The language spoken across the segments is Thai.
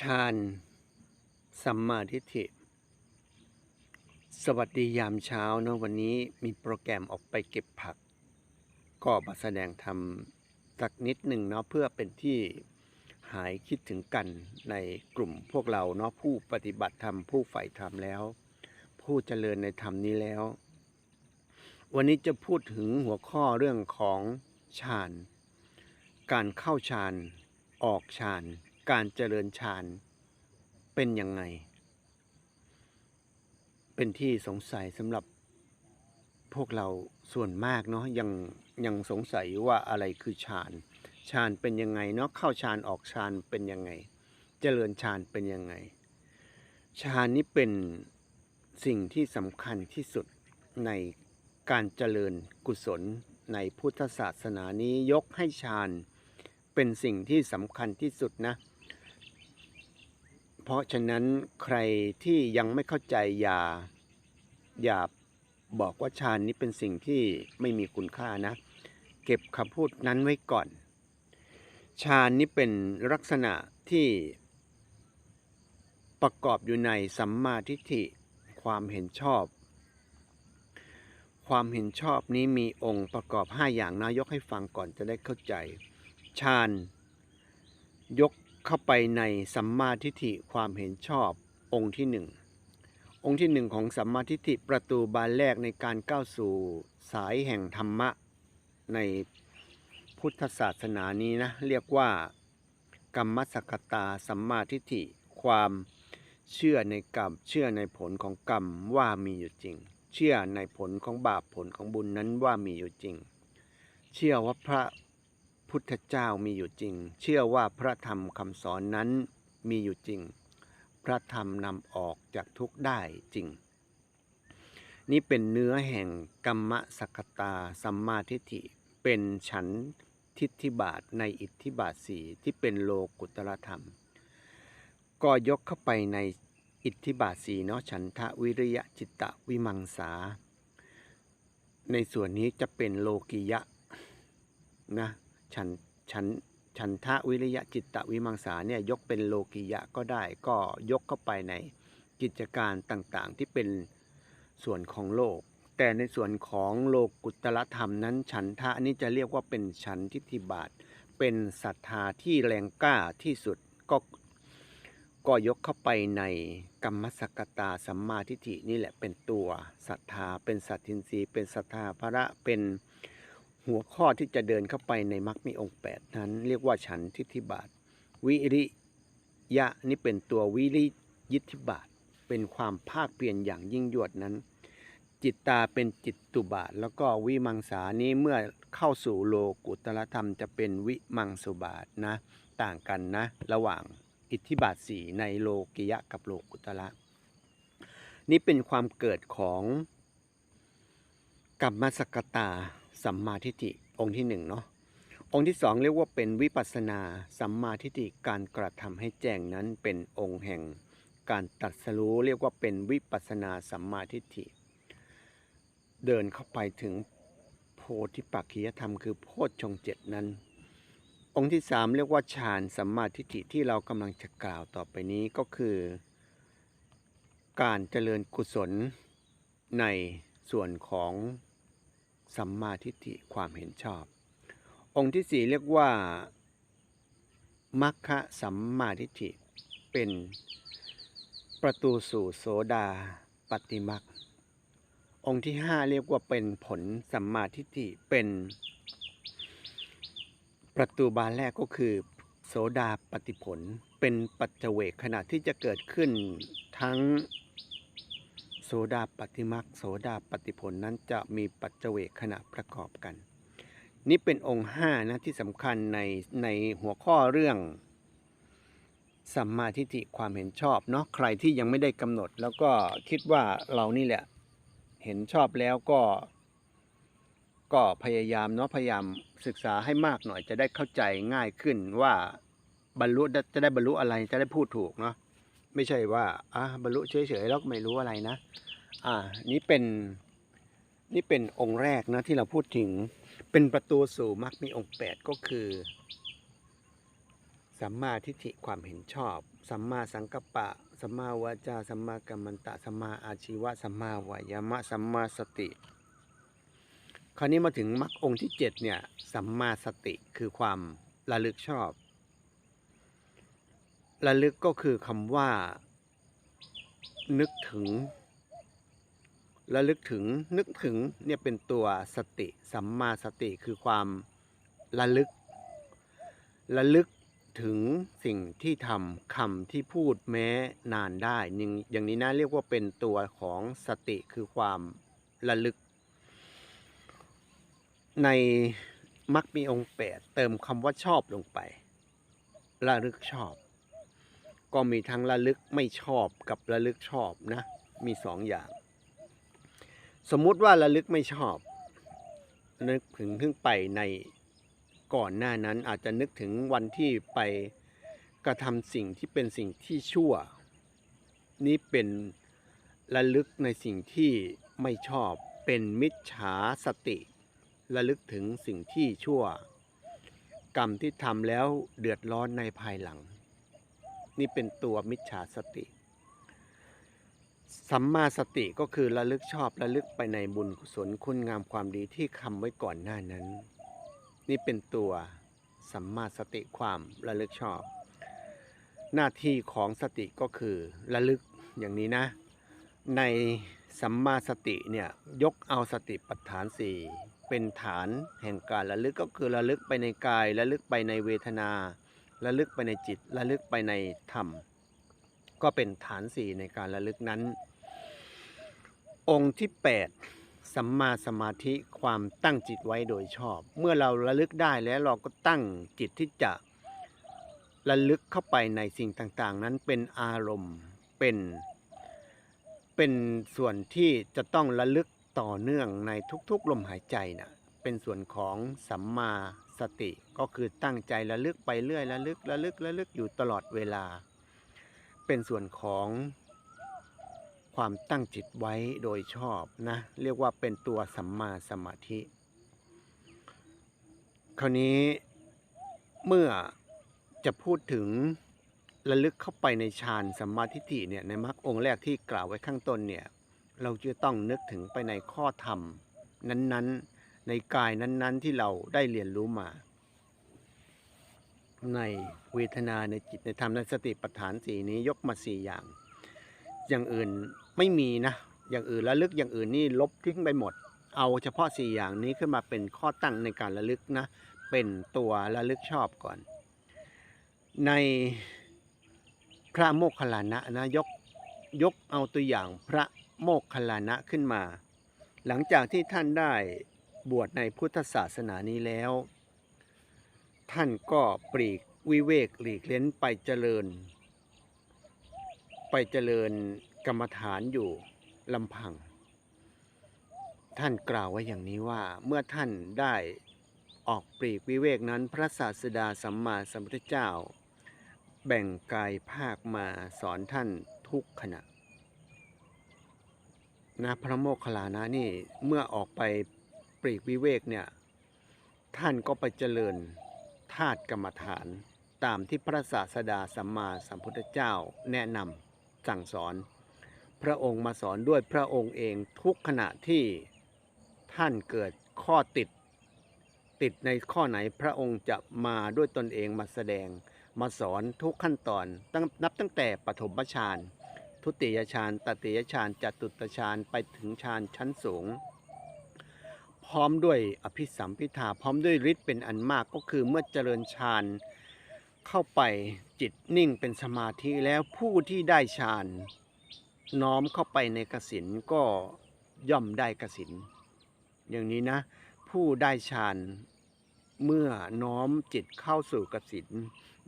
ฌานสัมมาทิฏฐิ สวัสดียามเช้าเนอะวันนี้มีโปรแกรมออกไปเก็บผัก ก็มาแสดงธรรมสักนิดหนึ่งเนาะเพื่อเป็นที่หายคิดถึงกันในกลุ่มพวกเราเนาะผู้ปฏิบัติธรรมผู้ใฝ่ธรรมแล้ว ผู้เจริญในธรรมนี้แล้ว วันนี้จะพูดถึงหัวข้อเรื่องของฌาน การเข้าฌาน ออกฌาน การเจริญฌานเป็นยังไง เป็นที่สงสัยสำหรับพวกเราส่วนมากเนาะยังยังสงสัยว่าอะไรคือฌานฌานเป็นยังไงเนาะเข้าฌานออกฌานเป็นยังไง เจริญฌานเป็นยังไงฌานนี้เป็นสิ่งที่สำคัญที่สุดในการเจริญกุศลในพุทธศาสนานี้ยกให้ฌานเป็นสิ่งที่สำคัญที่สุดนะ เพราะฉะนั้นใครที่ยังไม่เข้าใจอย่าอย่าบอกว่าฌานนี้เป็นสิ่งที่ไม่มีคุณค่านะ เก็บคำพูดนั้นไว้ก่อนฌานนี้เป็นลักษณะที่ประกอบอยู่ในสัมมาทิฏฐิความเห็นชอบ ความเห็นชอบนี้มีองค์ประกอบ 5 อย่างนะยกให้ฟังก่อนจะได้เข้าใจฌานยก เข้าไปในสัมมาทิฏฐิความเห็นชอบองค์ที่หนึ่งองค์ที่หนึ่งของสัมมาทิฏฐิประตูบานแรกในการก้าวสู่สายแห่งธรรมะในพุทธศาสนานี้นะเรียกว่า กรรมสักตาสัมมาทิฏฐิความเชื่อในกรรมเชื่อในผลของกรรมว่ามีอยู่จริง เชื่อในผลของบาปผลของบุญนั้นว่ามีอยู่จริง เชื่อว่าพระ พุทธเจ้ามีอยู่จริง เชื่อว่าพระธรรมคำสอนนั้นมีอยู่จริง พระธรรมนำออกจากทุกข์ได้จริง นี่เป็นเนื้อแห่งกรรมสักตาสัมมาทิฏฐิเป็นฉันทิฏฐิบาทในอิทธิบาทสีที่เป็นโลกุตรธรรม ก็ยกเข้าไปในอิทธิบาทสีเนาะฉันทะวิริยะจิตตะวิมังสา ในส่วนนี้จะเป็นโลกิยะนะ ฉันฉันฉันทะวิริยะจิตตะวิมังสาเนี่ยยกเป็นโลกิยะก็ได้ก็ยกเข้าไปในกิจการต่างๆ ที่เป็นส่วนของโลก แต่ในส่วนของโลกุตรธรรมนั้น ฉันทะนี่จะเรียกว่าเป็นฉันทิฏฐิบาท เป็นศรัทธาที่แรงกล้าที่สุดก็ก็ยกเข้าไปในกรรมสกตาสัมมาทิฏฐินี่แหละเป็นตัวศรัทธาเป็นสัตทินรีเป็นศรัทธาพระเป็น หัวข้อที่จะเดินเข้าไปในมรรคมีองค์8นั้น เรียกว่าฉันทิฏฐิบาท วิริยะนี่เป็นตัววิริยิทธิบาท เป็นความภาคเปลี่ยนอย่างยิ่งยวดนั้น จิตตาเป็นจิตตุบาท แล้วก็วิมังสานี้เมื่อเข้าสู่โลกุตรธรรมจะเป็นวิมังสุบาทนะ ต่างกันนะ ระหว่างอิทธิบาทสีในโลกิยะกับโลกุตระนี่เป็นความเกิดของกัมมสกตา สัมมาทิฏฐิองค์ที่หนึ่งเนาะองค์ที่สองเรียกว่าเป็นวิปัสสนา สัมมาทิฏฐิการกระทำให้แจ้งนั้นเป็นองค์แห่ง การตัดสรู้เรียกว่าเป็นวิปัสสนาสัมมาทิฏฐิเดินเข้าไปถึงโพธิปักขียธรรมคือโพชฌงเจ็ดนั้น องค์ที่สามเรียกว่าฌานสัมมาทิฏฐิที่เรากำลังจะกล่าวต่อไปนี้ก็คือ การเจริญกุศลในส่วนของ สัมมาทิฏฐิความเห็นชอบ องค์ที่สี่เรียกว่ามัคคะสัมมาทิฏฐิเป็นประตูสู่โสดาปฏิมักองค์ที่ห้าเรียกว่าเป็นผลสัมมาทิฏฐิเป็นประตูบานแรกก็คือโสดาปฏิผล เป็นปัจเจเวกขณะที่จะเกิดขึ้นทั้ง สดาปฏิมักโสดาปฏิผลนั้นจะมีปัจเจเวกขณะประกอบกัน นี่เป็นองค์ห้านะที่สำคัญในในหัวข้อเรื่องสัมมาทิฏฐิความเห็นชอบเนาะใครที่ยังไม่ได้กำหนด แล้วก็คิดว่าเรานี่แหละเห็นชอบแล้วก็ ก็พยายามเนาะพยายามศึกษาให้มากหน่อยจะได้เข้าใจง่ายขึ้นว่าบรรลุจะได้บรรลุอะไรจะได้พูดถูกเนาะ ไม่ใช่ว่าอะบรรลุเฉยๆแล้วก็ไม่รู้อะไรนะ อ่า นี่เป็นนี่เป็นองค์แรกนะที่เราพูดถึงเป็นประตูสู่มรรคมีองค์แปดก็คือสสัมมาทิฏฐิความเห็นชอบ สัมมาสังกัปปะ สัมมาวาจา สัมมากัมมันตะ สัมมาอาชีวะ สัมมาวายามะ สัมมาสติ คราวนี้มาถึงมรรคองค์ที่เจ็ดเนี่ย สัมมาสติคือความระลึกชอบ ระลึกก็คือคำว่า นึกถึง ระลึกถึงนึกถึงเนี่ยเป็นตัวสติสัมมาสติคือความระลึก ระลึกถึงสิ่งที่ทำคำที่พูดแม้นานได้อย่างอย่างนี้นะเรียกว่าเป็นตัวของสติคือความระลึก ในมักมีองค์แปดเติมคำว่าชอบลงไประลึกชอบ ก็มีทั้งระลึกไม่ชอบกับระลึกชอบนะ มีสองอย่าง สมมุติว่าระลึกไม่ชอบ นึกถึงถึงไปในก่อนหน้านั้นอาจจะนึกถึงวันที่ไปกระทำสิ่งที่เป็นสิ่งที่ชั่ว นี่เป็นระลึกในสิ่งที่ไม่ชอบเป็นมิจฉาสติระลึกถึงสิ่งที่ชั่ว กรรมที่ทำแล้วเดือดร้อนในภายหลัง นี่เป็นตัวมิจฉาสติ สัมมาสติก็คือระลึกชอบระลึกไปในบุญกุศลคุณงามความดีที่คำไว้ก่อนหน้านั้น นี่เป็นตัวสัมมาสติความระลึกชอบ หน้าที่ของสติก็คือระลึกอย่างนี้นะ ในสัมมาสติเนี่ยยกเอาสติปัฏฐานสี่เป็นฐานแห่งการระลึกก็คือระลึกไปในกายระลึกไปในเวทนา ระลึกไปในจิตระลึกไปในธรรม ก็เป็นฐานสี่ในการระลึกนั้น องค์ที่ 8 สัมมาสมาธิความตั้งจิตไว้โดยชอบ เมื่อเราระลึกได้แล้วเราก็ตั้งจิตที่จะระลึกเข้าไปในสิ่งต่างๆ นั้นเป็นอารมณ์เป็นเป็นส่วนที่จะต้องระลึกต่อเนื่องในทุกๆลมหายใจนะเป็นส่วนของสัมมา สติก็คือตั้งใจระลึกไปเรื่อยระลึกระลึกระลึกอยู่ตลอดเวลา เป็นส่วนของความตั้งจิตไว้โดยชอบนะเรียกว่าเป็นตัวสัมมาสมาธิ คราวนี้เมื่อจะพูดถึงระลึกเข้าไปในฌานสัมมาทิฏฐิเนี่ยในมรรคองค์แรกที่กล่าวไว้ข้างต้นเนี่ยเราจะต้องนึกถึงไปในข้อธรรมนั้นๆ ในกายนั้น ๆ ที่เราได้เรียนรู้มา ในเวทนาในจิตในธรรมในสติปัฏฐานสีนี้ยกมาสี่อย่าง อย่างอื่นไม่มีนะ อย่างอื่นระลึกอย่างอื่นนี่ลบทิ้งไปหมด เอาเฉพาะสี่อย่างนี้ขึ้นมาเป็นข้อตั้งในการระลึกนะ เป็นตัวระลึกชอบก่อน ในพระโมคคัลลานะนะยกยกเอาตัวอย่างพระโมคคัลลานะขึ้นมา หลังจากที่ท่านได้ บวชในพุทธศาสนานี้แล้ว ท่านก็ปลีกวิเวกหลีกเล้นไปเจริญ ไปเจริญกรรมฐานอยู่ลำพัง ท่านกล่าวไว้อย่างนี้ว่าเมื่อท่านได้ออกปลีกวิเวกนั้นพระศาสดาสัมมาสัมพุทธเจ้า แบ่งกายภาคมาสอนท่านทุกขณะนะพระโมคคัลลานะนี่เมื่อออกไป ปลีกวิเวกเนี่ยท่านก็ไปเจริญธาตุกรรมฐานตามที่พระศาสดาสัมมาสัมพุทธเจ้าแนะนำสั่งสอน พระองค์มาสอนด้วยพระองค์เองทุกขณะที่ท่านเกิดข้อติด ติดในข้อไหนพระองค์จะมาด้วยตนเองมาแสดง มาสอนทุกขั้นตอนตั้งนับตั้งแต่ปฐมฌานทุติยฌานตติยฌานจตุตฌานไปถึงฌานชั้นสูง ร้อมด้วยอภิสัมพิธาพร้อมด้วยฤทธิ์เป็นอันมากก็คือเมื่อเจริญฌานเข้าไปจิตนิ่งเป็นสมาธิแล้วผู้ที่ได้ฌานน้อมเข้าไปในกสินก็ย่อมได้กสินอย่างนี้นะ ผู้ได้ฌานเมื่อน้อมจิตเข้าสู่กสิน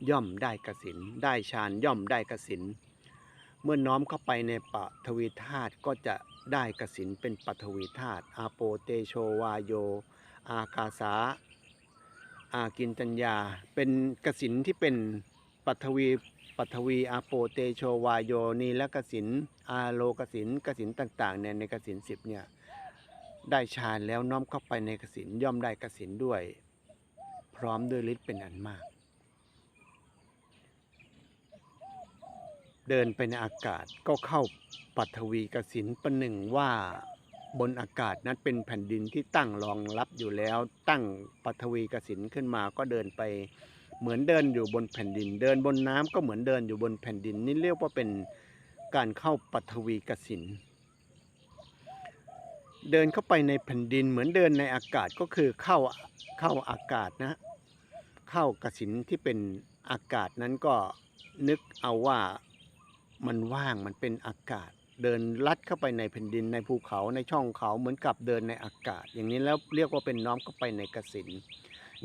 ย่อมได้กสินได้ฌานย่อมได้กสินเมื่อน้อมเข้าไปในปฐวีธาตุก็จะ ได้กสินเป็นปฐวีธาตุอาโปเตโชวาโย อากาสาอากินจัญญา เป็นกสินที่เป็นปฐวีปฐวีอาโปเตโชวาโยนีและกสินอาโลกสินกสินต่างๆเนี่ยในกสินสิบเนี่ยได้ฌานแล้วน้อมเข้าไปในกสินย่อมได้กสินด้วย พร้อมด้วยฤทธิ์เป็นอันมาก เดินไปในอากาศก็เข้าปัทวีกสินประหนึ่งว่าบนอากาศนั้นเป็นแผ่นดินที่ตั้งรองรับอยู่แล้ว ตั้งปัทวีกสินขึ้นมาก็เดินไป เหมือนเดินอยู่บนแผ่นดิน เดินบนน้ำก็เหมือนเดินอยู่บนแผ่นดิน นี่เรียกว่าเป็นการเข้าปัทวีกสินเดินเข้าไปในแผ่นดินเหมือนเดินในอากาศก็คือเข้าเข้าอากาศนะ เข้ากสินที่เป็นอากาศนั้นก็นึกเอาว่า มันว่างมันเป็นอากาศ เดินลัดเข้าไปในแผ่นดินในภูเขาในช่องเขาเหมือนกับเดินในอากาศ อย่างนี้แล้วเรียกว่าเป็นน้อมเข้าไปในกสิน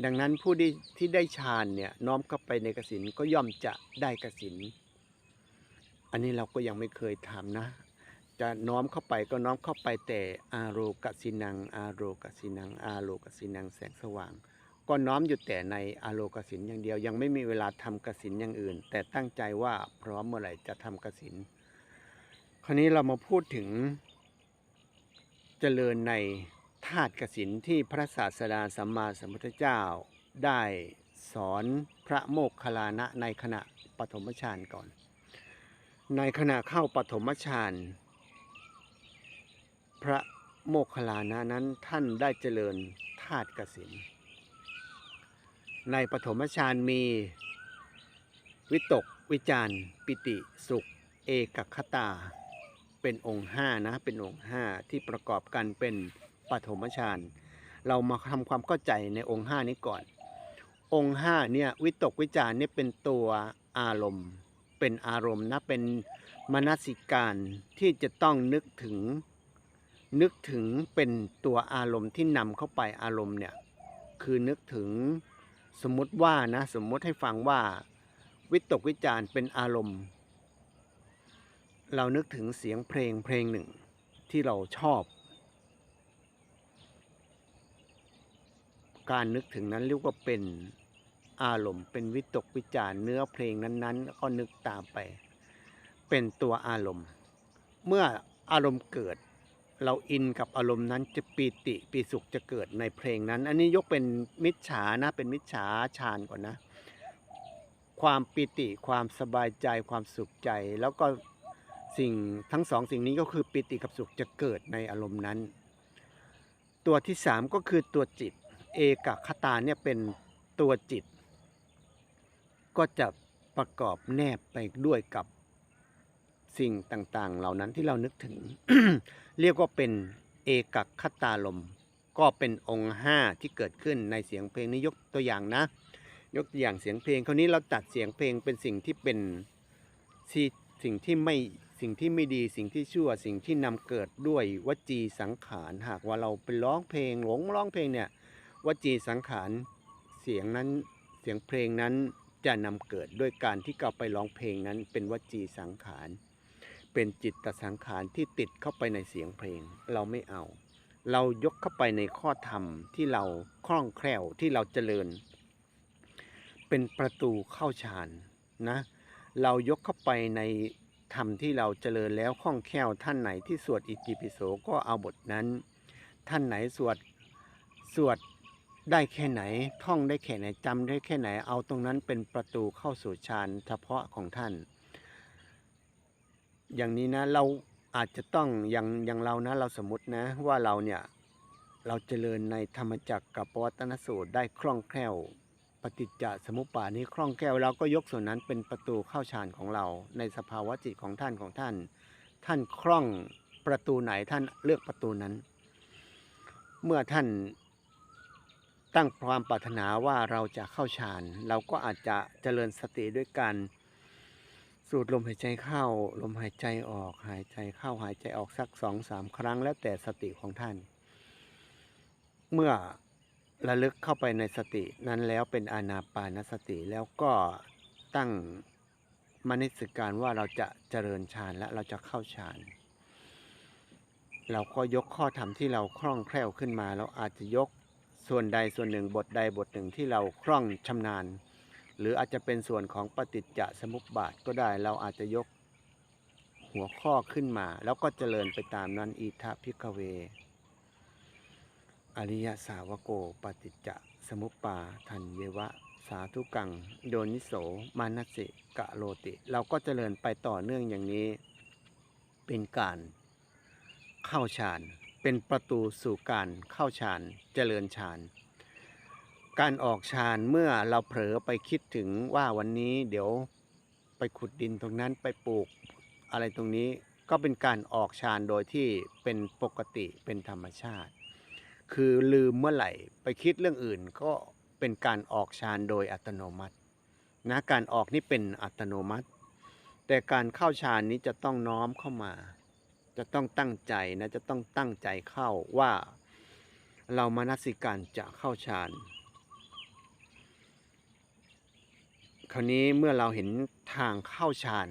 ดังนั้นผู้ที่ที่ได้ฌานเนี่ยน้อมเข้าไปในกสินก็ย่อมจะได้กสินอันนี้เราก็ยังไม่เคยทำนะ จะน้อมเข้าไปก็น้อมเข้าไปแต่อาโรกสินังอาโรกสินังอาโรกสินังแสงสว่าง ก็น้อมอยู่แต่ในอโลกสินอย่างเดียว ยังไม่มีเวลาทำกสินอย่างอื่น แต่ตั้งใจว่าพร้อมเมื่อไหร่จะทำกสินคราวนี้เรามาพูดถึงเจริญในธาตุกสินที่พระศาสดาสัมมาสัมพุทธเจ้า ได้สอนพระโมคคัลลานะในขณะปฐมฌานก่อน ในขณะเข้าปฐมฌานพระโมคคัลลานะนั้นท่านได้เจริญธาตุกสิน ในปฐมฌานมี วิตก วิจารปิติสุข เอกคตา เป็นองค์ห้านะ เป็นองค์ห้าที่ประกอบกันเป็นปฐมฌานเรามาทำความเข้าใจในองค์ห้านี้ก่อน องค์ห้าเนี่ยวิตกวิจารเนี่ยเป็นตัวอารมณ์ เป็นอารมณ์นะเป็นมนสิการที่จะต้องนึกถึงนึกถึงเป็นตัวอารมณ์ที่นำเข้าไปอารมณ์เนี่ยคือนึกถึง สมมติว่านะสมมติให้ฟังว่า วิตกวิจารเป็นอารมณ์ เรานึกถึงเสียงเพลงเพลงหนึ่งที่เราชอบ การนึกถึงนั้นเรียกว่าเป็นอารมณ์ เป็นวิตกวิจารเนื้อเพลงนั้นๆ ก็นึกตามไป เป็นตัวอารมณ์ เมื่ออารมณ์เกิด เราอินกับอารมณ์นั้นจะปีติปีสุขจะเกิดในเพลงนั้น อันนี้ยกเป็นมิจฉานะเป็นมิจฉาฌานก่อนนะ ความปีติความสบายใจความสุขใจ แล้วก็สิ่งทั้งสองสิ่งนี้ก็คือปีติกับสุขจะเกิดในอารมณ์นั้น ตัวที่สามก็คือตัวจิต เอกคตาเนี่ยเป็นตัวจิต ก็จะประกอบแนบไปด้วยกับ สิ่งต่างๆ เหล่านั้นที่เรานึกถึง เรียกว่าเป็นเอกคตารมก็เป็นองค์ห้าที่เกิดขึ้นในเสียงเพลงนี้ยกตัวอย่างนะ ยกตัวอย่างเสียงเพลงคราวนี้เราตัดเสียงเพลงเป็นสิ่งที่เป็นสิ่งที่ไม่สิ่งที่ไม่ดีสิ่งที่ชั่วสิ่งที่นำเกิดด้วยวจีสังขารหากว่าเราไปร้องเพลงหลงร้องเพลงเนี่ยวจีสังขารเสียงนั้นเสียงเพลงนั้นจะนำเกิดด้วยการที่เราไปร้องเพลงนั้นเป็นวจีสังขาร เป็นจิตตสังขารที่ติดเข้าไปในเสียงเพลง เราไม่เอา เรายกเข้าไปในข้อธรรมที่เราคล่องแคล่วที่เราเจริญ เป็นประตูเข้าฌานนะ เรายกเข้าไปในธรรมที่เราเจริญแล้วคล่องแคล่วท่านไหนที่สวดอิติปิโสก็เอาบทนั้น ท่านไหนสวดสวดได้แค่ไหนท่องได้แค่ไหนจำได้แค่ไหนเอาตรงนั้นเป็นประตูเข้าสู่ฌานเฉพาะของท่าน อย่างนี้นะเราอาจจะต้องอย่างอย่างเรานะเราสมมตินะว่าเราเนี่ยเราเจริญในธรรมจักรกับปวัตนสูตรได้คล่องแคล่ว ปฏิจจสมุปบาทนี้คล่องแคล่วเราก็ยกส่วนนั้นเป็นประตูเข้าฌานของเรา ในสภาวะจิตของท่านของท่าน ท่านคล่องประตูไหนท่านเลือกประตูนั้น เมื่อท่านตั้งความปรารถนาว่าเราจะเข้าฌานเราก็อาจจะเจริญสติด้วยการ สูดลมหายใจเข้า ลมหายใจออก หายใจเข้าหายใจออกสักสองสามครั้ง แล้วแต่สติของท่าน เมื่อระลึกเข้าไปในสตินั้นแล้วเป็นอานาปานสติแล้วก็ตั้งมนิสการว่าเราจะเจริญฌานและเราจะเข้าฌานเราก็ยกข้อธรรมที่เราคล่องแคล่วขึ้นมา เราอาจจะยกส่วนใดส่วนหนึ่งบทใดบทหนึ่งที่เราคล่องชำนาญ หรืออาจจะเป็นส่วนของปฏิจจสมุปบาทก็ได้เราอาจจะยกหัวข้อขึ้นมา แล้วก็เจริญไปตามนั้นอีทาพิกเว อริยสาวโกปฏิจจสมุปปาทันเยวะ สาธุกังโยนิโสมานัสสิกะโลติ เราก็เจริญไปต่อเนื่องอย่างนี้ เป็นการเข้าฌานเป็นประตูสู่การเข้าฌานเจริญฌาน การออกฌานเมื่อเราเผลอไปคิดถึงว่าวันนี้เดี๋ยวไปขุดดินตรงนั้นไปปลูกอะไรตรงนี้ก็เป็นการออกฌานโดยที่เป็นปกติเป็นธรรมชาติ คือลืมเมื่อไหร่ไปคิดเรื่องอื่นก็เป็นการออกฌานโดยอัตโนมัตินะการออกนี่เป็นอัตโนมัติ แต่การเข้าฌานนี้จะต้องน้อมเข้ามา จะต้องตั้งใจนะจะต้องตั้งใจเข้าว่าเรามานสิการจะเข้าฌาน คราวนี้เมื่อเราเห็นทางเข้าฌาน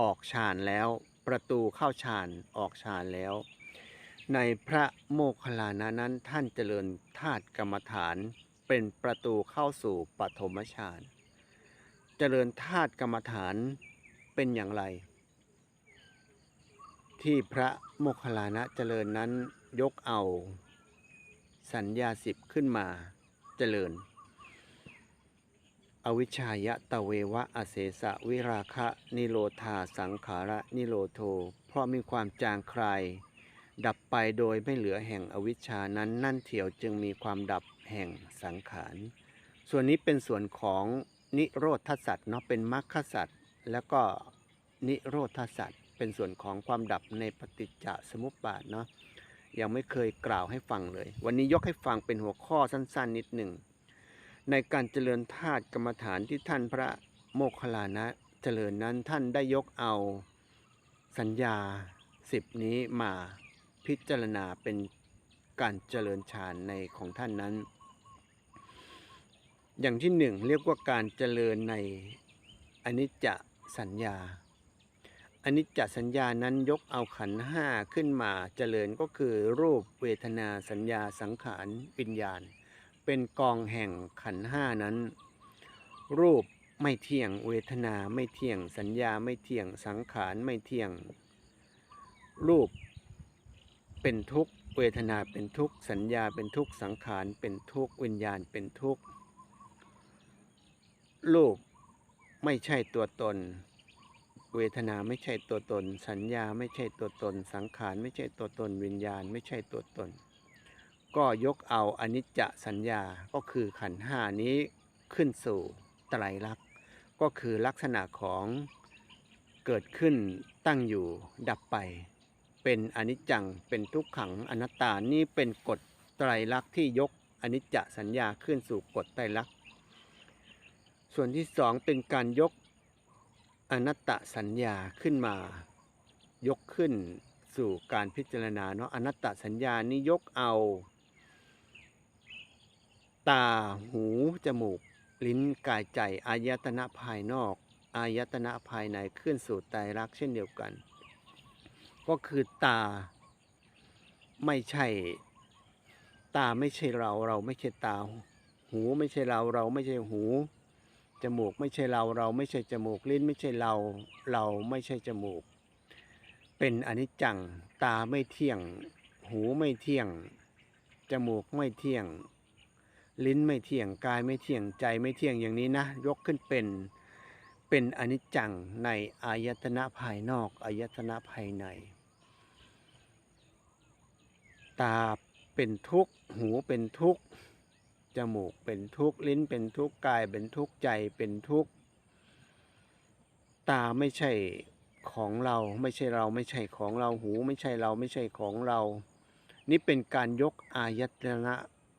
ออกฌานแล้ว ประตูเข้าฌานออกฌานแล้ว ในพระโมคคัลลานะนั้นท่านเจริญธาตุกรรมฐานเป็นประตูเข้าสู่ปฐมฌานเจริญธาตุกรรมฐานเป็นอย่างไร ที่พระโมคคัลลานะเจริญนั้นยกเอา สัญญาสิบขึ้นมาเจริญ อวิชายะตะเววะอเสสะวิราคะนิโรธาสังขาระนิโรโท เพราะมีความจางคลายดับไปโดยไม่เหลือแห่งอวิชชานั้นนั่นเถียวจึงมีความดับแห่งสังขาร ส่วนนี้เป็นส่วนของนิโรธสัตว์เนาะเป็นมรรคสัตว์แล้วก็นิโรธสัตว์เป็นส่วนของความดับในปฏิจจสมุปบาทเนาะยังไม่เคยกล่าวให้ฟังเลย วันนี้ยกให้ฟังเป็นหัวข้อสั้นๆนิดหนึ่ง ในการเจริญธาตุกรรมฐานที่ท่านพระโมคคัลลานะเจริญนั้นท่านได้ยกเอาสัญญาสิบนี้มาพิจารณาเป็นการเจริญฌานในของท่านนั้น อย่างที่หนึ่งเรียกว่าการเจริญในอนิจจสัญญาอนิจจสัญญานั้นยกเอาขันห้าขึ้นมาเจริญก็คือรูปเวทนาสัญญาสังขารวิญญาณ เป็นกองแห่งขันห้านั้น รูปไม่เที่ยงเวทนาไม่เที่ยงสัญญาไม่เที่ยงสังขารไม่เที่ยง รูปเป็นทุกข์เวทนาเป็นทุกข์สัญญาเป็นทุกข์สังขารเป็นทุกข์วิญญาณเป็นทุกข์รูปไม่ใช่ตัวตน เวทนาไม่ใช่ตัวตน สัญญาไม่ใช่ตัวตน สังขารไม่ใช่ตัวตน วิญญาณไม่ใช่ตัวตน ก็ยกเอาอนิจจสัญญาก็คือขันห้านี้ขึ้นสู่ไตรลักษณ์ก็คือลักษณะของเกิดขึ้นตั้งอยู่ดับไป เป็นอนิจจังเป็นทุกขังอนัตตานี่เป็นกฎไตรลักษณ์ที่ยกอนิจจสัญญาขึ้นสู่กฎไตรลักษณ์ส่วนที่สองเป็นการยกอนัตตสัญญาขึ้นมา ยกขึ้นสู่การพิจารณาเนาะอนัตตสัญญานี้ยกเอา ตา หู จมูก ลิ้น กายใจ อายตนะภายนอก อายตนะภายในขึ้นสู่ไตรลักเช่นเดียวกัน ก็คือตา ไม่ใช่ ตาไม่ใช่เรา เราไม่ใช่ตา หูไม่ใช่เรา เราไม่ใช่หู จมูกไม่ใช่เรา เราไม่ใช่จมูก ลิ้นไม่ใช่เรา เราไม่ใช่จมูก เป็นอนิจจัง ตาไม่เที่ยง หูไม่เที่ยง จมูกไม่เที่ยง ลิ้นไม่เที่ยงกายไม่เที่ยงใจไม่เที่ยงอย่างนี้นะ ยกขึ้นเป็นเป็นอนิจจังในอายตนะภายนอกอายตนะภายใน ตาเป็นทุกข์หูเป็นทุกข์จมูกเป็นทุกข์ลิ้นเป็นทุกข์กายเป็นทุกข์ใจเป็นทุกข์ตาไม่ใช่ของเราไม่ใช่เราไม่ใช่ของเราหูไม่ใช่เราไม่ใช่ของเรา นี่เป็นการยกอายตนะ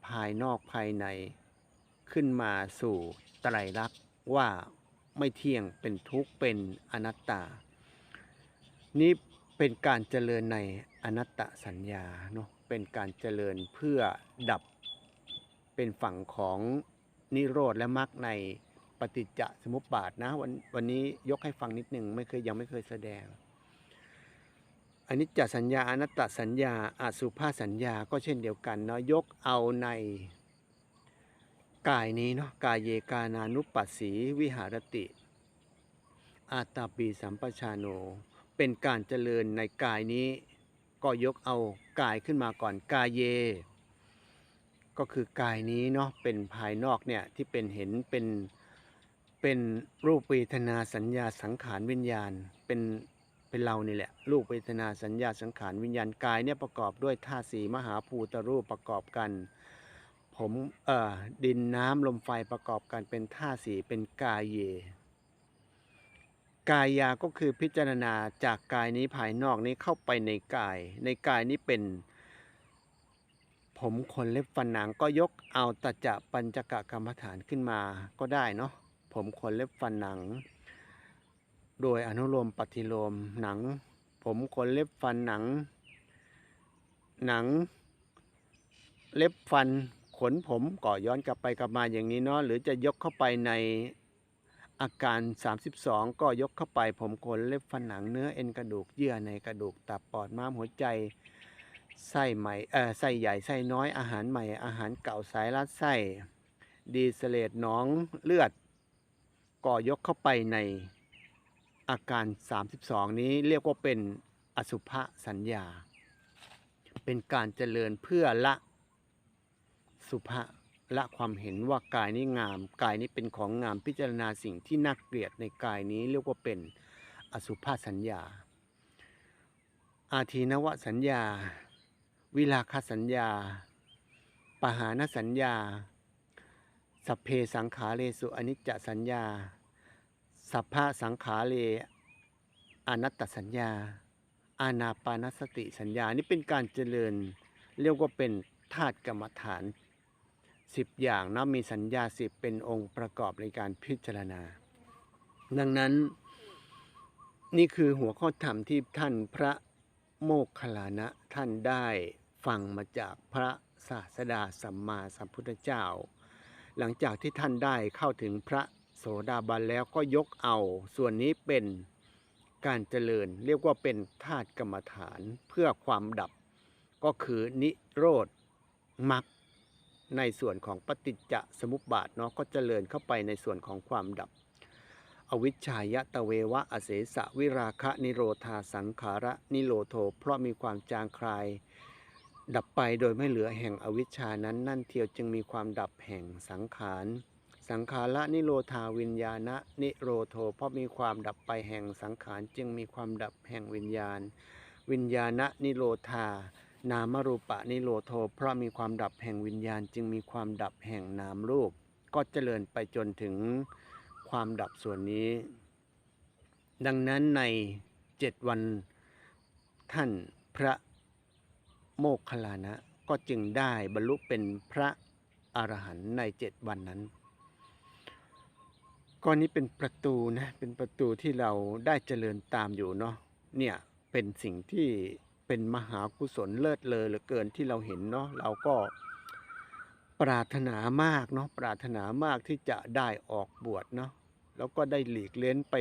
ภายนอกภายในขึ้นมาสู่ไตรลักษณ์ว่าไม่เที่ยงเป็นทุกข์เป็นอนัตตา นี่เป็นการเจริญในอนัตตสัญญาเนาะเป็นการเจริญเพื่อดับเป็นฝั่งของนิโรธและมรรคในปฏิจจสมุปบาทนะวันวันนี้ยกให้ฟังนิดหนึ่งไม่เคยยังไม่เคยแสดง อนิจจสัญญาอนัตตสัญญาอาสุภาสัญญาก็เช่นเดียวกันเนาะยกเอาในกายนี้เนาะกายเยกานานุปัสสีวิหารติ อาตาปีสัมปชาโน เป็นการเจริญในกายนี้ ก็ยกเอากายขึ้นมาก่อนกายเย ก็คือกายนี้เนาะเป็นภายนอกเนี่ยที่เป็นเห็นเป็นเป็นรูปเวทนาสัญญาสังขารวิญญาณเป็น เป็นเรานี่แหละ รูปเวทนาสัญญาสังขารวิญญาณกายเนี่ยประกอบด้วยธาตุสีมหาภูตรูปประกอบกัน ผมเอ่อดินน้ำลมไฟประกอบกันเป็นธาตุสีเป็นกายเย กายาก็คือพิจารณาจากกายนี้ภายนอกนี้เข้าไปในกาย ในกายนี้เป็น ผมขนเล็บฟันหนังก็ยกเอาตจะปัญจกะกรรมฐานขึ้นมาก็ได้เนาะผมขนเล็บฟันหนัง โดยอนุโลมปฏิโลมหนัง ผมขนเล็บฟันหนัง หนัง เล็บฟันขนผมก็ย้อนกลับไปกลับมาอย่างนี้เนาะหรือจะยกเข้าไปในอาการ 32 ก็ยกเข้าไปผมขนเล็บฟันหนังเนื้อเอ็นกระดูกเยื่อในกระดูกตับปอดม้ามหัวใจไส้ใหม่เออไส้ใหญ่ไส้น้อยอาหารใหม่อาหารเก่าสายรัดไส้ดีเสเลดหนองเลือดก็ยกเข้าไปใน อาการ 32 นี้เรียกว่าเป็นอสุภสัญญา เป็นการเจริญเพื่อละสุภะละความเห็นว่ากายนี้งาม กายนี้เป็นของงามพิจารณาสิ่งที่น่าเกลียดในกายนี้เรียกว่าเป็นอสุภสัญญา อาทีนวสัญญา วิลาคสัญญา ปหานสัญญา สัพเพสังขาเรสุอนิจจสัญญา สัพพะสังขาเรอนัตตสัญญา อานาปานสติสัญญา นี่เป็นการเจริญ เรียกว่าเป็นธาตุกรรมฐานสิบอย่างนะมีสัญญาสิบเป็นองค์ประกอบในการพิจารณา ดังนั้นนี่คือหัวข้อธรรมที่ท่านพระโมคคัลลานะท่านได้ฟังมาจากพระศาสดาสัมมาสัมพุทธเจ้า หลังจากที่ท่านได้เข้าถึงพระ สดาบันแล้วก็ยกเอา ส่วนนี้เป็นการเจริญ เรียกว่าเป็นธาตุกรรมฐานเพื่อความดับ ก็คือนิโรธมรรคในส่วนของปฏิจจสมุปบาทเนาะก็เจริญเข้าไปในส่วนของความดับ อวิชชายะตะเววะอเสสะวิราคะนิโรธาสังขาระนิโรโท เพราะมีความจางคลาย ดับไปโดยไม่เหลือแห่งอวิชชานั้นนั่นเทียวจึงมีความดับแห่งสังขาร สังขาระนิโรธาวิญญาณะนิโรโทเพราะมีความดับไปแห่งสังขารจึงมีความดับแห่งวิญญาณ วิญญาณะนิโรธานามรูปะนิโรโทเพราะมีความดับแห่งวิญญาณ จึงมีความดับแห่งนามรูป ก็เจริญไปจนถึงความดับส่วนนี้ ดังนั้นในเจ็ดวันท่านพระโมคคัลลานะก็จึงได้บรรลุเป็นพระอรหันต์ในเจ็ดวันนั้น ก็นี้เป็นประตูนะเป็นประตูที่เราได้เจริญตามอยู่เนาะเนี่ยเป็นสิ่งที่เป็นมหากุศลเลิศเลอเหลือเกินที่เราเห็นเนาะเราก็ปรารถนามากเนาะปรารถนามากที่จะได้ออกบวชเนาะแล้วก็ได้หลีกเล้นไป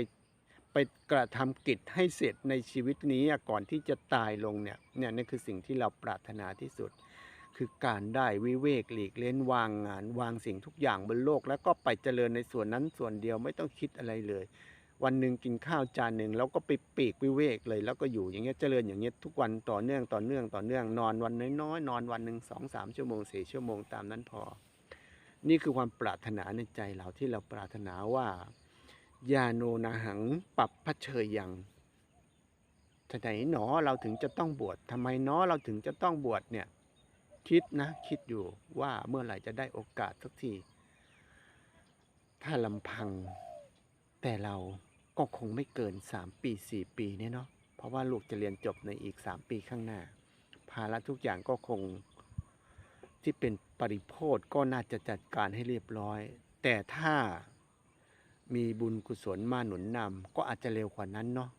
ไปกระทำกิจให้เสร็จในชีวิตนี้ก่อนที่จะตายลงเนี่ยเนี่ยนั่นคือสิ่งที่เราปรารถนาที่สุด คือการได้วิเวกหลีกเล้นวางงาน วางสิ่งทุกอย่างบนโลก แล้วก็ไปเจริญในส่วนนั้นส่วนเดียวไม่ต้องคิดอะไรเลย วันหนึ่งกินข้าวจานหนึ่งแล้วก็ไปปีกวิเวกเลย แล้วก็อยู่อย่างเงี้ยเจริญอย่างเงี้ยทุกวันต่อเนื่องต่อเนื่องต่อเนื่องนอนวันน้อยๆนอนวันหนึ่งสองสามชั่วโมงสี่ชั่วโมงตามนั้นพอ นี่คือความปรารถนาในใจเราที่เราปรารถนาว่ายาโนนาหังปรับพระเชยยังทไหนหนอเราถึงจะต้องบวชทำไมหนอเราถึงจะต้องบวชเนี่ย คิดนะคิดอยู่ว่าเมื่อไหร่จะได้โอกาสสักทีถ้าลำพัง แต่เราก็คงไม่เกินสามปีสี่ปีเนี่ยเนาะเพราะว่าลูกจะเรียนจบในอีกสามปีข้างหน้า ภาระทุกอย่างก็คงที่เป็นปริโภทก็น่าจะจัดการให้เรียบร้อย แต่ถ้ามีบุญกุศลมาหนุนนำก็อาจจะเร็วกว่านั้นเนาะ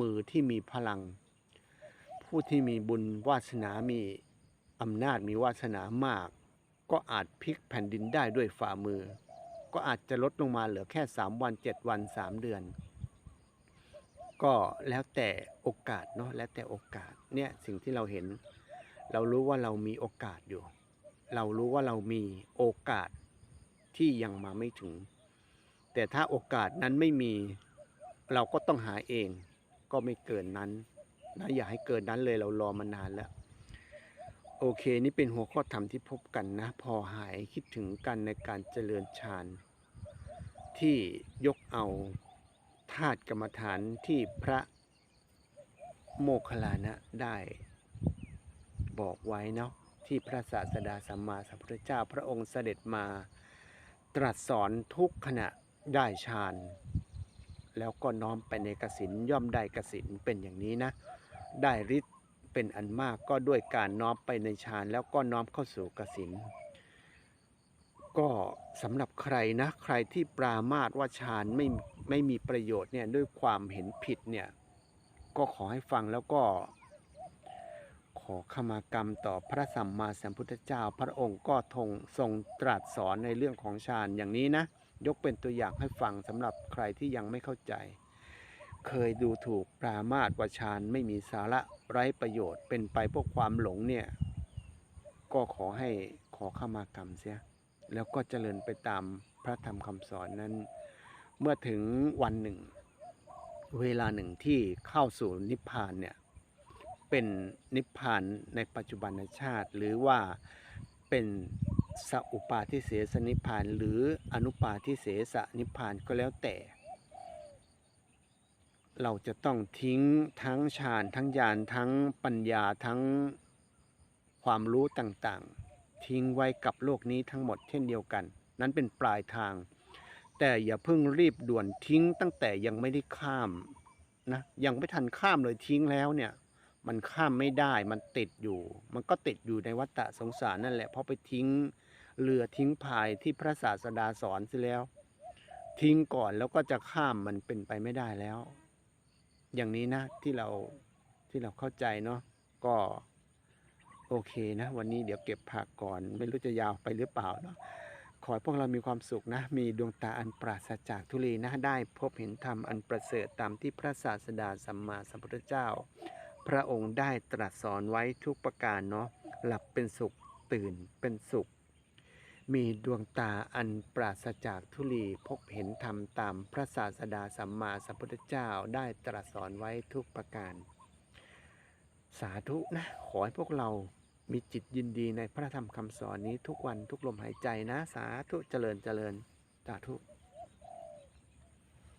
มือที่มีพลัง ผู้ที่มีบุญวาสนามี อำนาจมีวาสนามาก ก็อาจพลิกแผ่นดินได้ด้วยฝ่ามือ ก็อาจจะลดลงมาเหลือแค่ 3 วัน 7 วัน 3 เดือน ก็แล้วแต่โอกาสเนาะแล้วแต่โอกาสเนี่ยสิ่งที่เราเห็น เรารู้ว่าเรามีโอกาสอยู่ เรารู้ว่าเรามีโอกาสที่ยังมาไม่ถึง แต่ถ้าโอกาสนั้นไม่มีเราก็ต้องหาเอง ก็ไม่เกินนั้นนะอย่าให้เกินนั้นเลยเรารอมานานแล้ว โอเค นี่เป็นหัวข้อธรรมที่พบกันนะ พอหายคิดถึงกันในการเจริญฌานที่ยกเอาธาตุกรรมฐานที่พระโมคคัลลานะได้บอกไว้เนาะที่พระศาสดาสัมมาสัมพุทธเจ้าพระองค์เสด็จมาตรัสสอนทุกขณะได้ฌานแล้วก็น้อมไปในกสินย่อมได้กสินเป็นอย่างนี้นะ ได้ฤทธิ์ เป็นอันมากก็ด้วยการน้อมไปในฌานแล้วก็น้อมเข้าสู่กสินก็สำหรับใครนะใครที่ปรามาสว่าฌานไม่ไม่มีประโยชน์เนี่ยด้วยความเห็นผิดเนี่ยก็ขอให้ฟังแล้วก็ ขอขมากรรมต่อพระสัมมาสัมพุทธเจ้า พระองค์ก็ทงทรงตรัสสอนในเรื่องของฌานอย่างนี้นะ ยกเป็นตัวอย่างให้ฟังสำหรับใครที่ยังไม่เข้าใจ เคยดูถูกปรามาสว่าฌานไม่มีสาระไร้ประโยชน์เป็นไปเพราะความหลงเนี่ย ก็ขอให้ขอขมากรรมเสีย แล้วก็เจริญไปตามพระธรรมคำสอนนั้น เมื่อถึงวันหนึ่ง เวลาหนึ่งที่เข้าสู่นิพพานเนี่ย เป็นนิพพานในปัจจุบันชาติ หรือว่าเป็นสอุปาทิเสสนิพพาน หรืออนุปาทิเสสนิพพานก็แล้วแต่ เราจะต้องทิ้งทั้งฌานทั้งญาณทั้งปัญญาทั้งความรู้ต่างๆ ทิ้งไว้กับโลกนี้ทั้งหมดเช่นเดียวกัน นั้นเป็นปลายทาง แต่อย่าเพิ่งรีบด่วนทิ้งตั้งแต่ยังไม่ได้ข้ามนะยังไม่ทันข้ามเลยทิ้งแล้วเนี่ยมันข้ามไม่ได้มันติดอยู่ มันก็ติดอยู่ในวัฏฏะสงสารนั่นแหละเพราะไปทิ้งเรือทิ้งพายที่พระศาสดาสอนเสียแล้ว ทิ้งก่อนแล้วก็จะข้ามมันเป็นไปไม่ได้แล้ว อย่างนี้นะที่เราที่เราเข้าใจเนาะก็โอเคนะ วันนี้เดี๋ยวเก็บผักก่อน ไม่รู้จะยาวไปหรือเปล่าเนาะขอให้พวกเรามีความสุขนะ มีดวงตาอันปราศจากทุลีนะ ได้พบเห็นธรรมอันประเสริฐตามที่พระศาสดาสัมมาสัมพุทธเจ้า พระองค์ได้ตรัสสอนไว้ทุกประการเนาะหลับเป็นสุขตื่นเป็นสุข มีดวงตาอันปราศจากทุลีพบเห็นธรรมตามพระศาสดาสัมมาสัมพุทธเจ้าได้ตรัสสอนไว้ทุกประการ สาธุนะ ขอให้พวกเรามีจิตยินดีในพระธรรมคำสอนนี้ทุกวันทุกลมหายใจนะ สาธุเจริญเจริญสาธุ